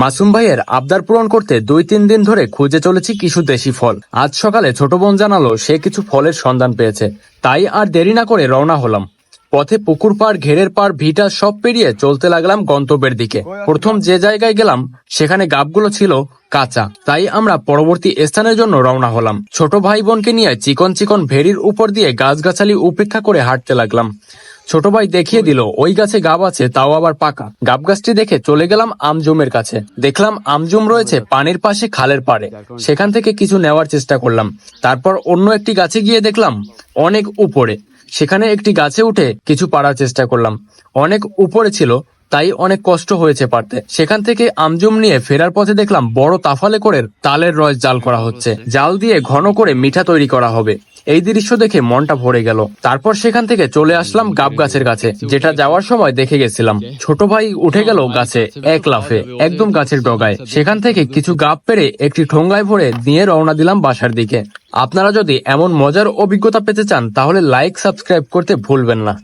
মাসুম ভাইয়ের আবদার পূরণ করতে দুই তিন দিন ধরে খুঁজে চলেছি কিছু দেশি ফল। আজ সকালে ছোট বোন জানালো সে কিছু ফলের সন্ধান পেয়েছে। তাই আর দেরি না করে রওনা হলাম। পথে পুকুর পাড়, ঘেরের পাড়, ভিটা সব পেরিয়ে চলতে লাগলাম গন্তব্যের দিকে। প্রথম যে জায়গায় গেলাম, সেখানে গাবগুলো ছিল কাঁচা। তাই আমরা পরবর্তী স্থানের জন্য রওনা হলাম। ছোট ভাই বোনকে নিয়ে চিকন চিকন ভেড়ির উপর দিয়ে গাছগাছালি উপেক্ষা করে হাঁটতে লাগলাম। ছোট ভাই দেখিয়ে দিল, ওই গাছে গাব আছে, তাও আবার পাকা। গাব গাছটি দেখে চলে গেলাম আমজুমের কাছে। দেখলাম আমজুম রয়েছে পানির পাশে খালের পাড়ে। সেখান থেকে কিছু নেওয়ার চেষ্টা করলাম। তারপর অন্য একটি গাছে গিয়ে দেখলাম অনেক উপরে। সেখানে একটি গাছে উঠে কিছু পাড়ার চেষ্টা করলাম। অনেক উপরে ছিল তাই অনেক কষ্ট হয়েছে পারতে। সেখান থেকে আমজুম নিয়ে ফেরার পথে দেখলাম বড় তাফালে করে তালের রস জাল করা হচ্ছে। জাল দিয়ে ঘন করে মিঠা তৈরি করা হবে। এই দৃশ্য দেখে মনটা ভরে গেল। তারপর সেখান থেকে চলে আসলাম গাব গাছের কাছে, যেটা যাওয়ার সময় দেখে গেছিলাম। ছোট ভাই উঠে গেল গাছে, এক লাফে, একদম গাছের ডগায়। সেখান থেকে কিছু গাব পেরে একটি ঠোঙ্গায় ভরে নিয়ে রওনা দিলাম বাসার দিকে। আপনারা যদি এমন মজার অভিজ্ঞতা পেতে চান, তাহলে লাইক সাবস্ক্রাইব করতে ভুলবেন না।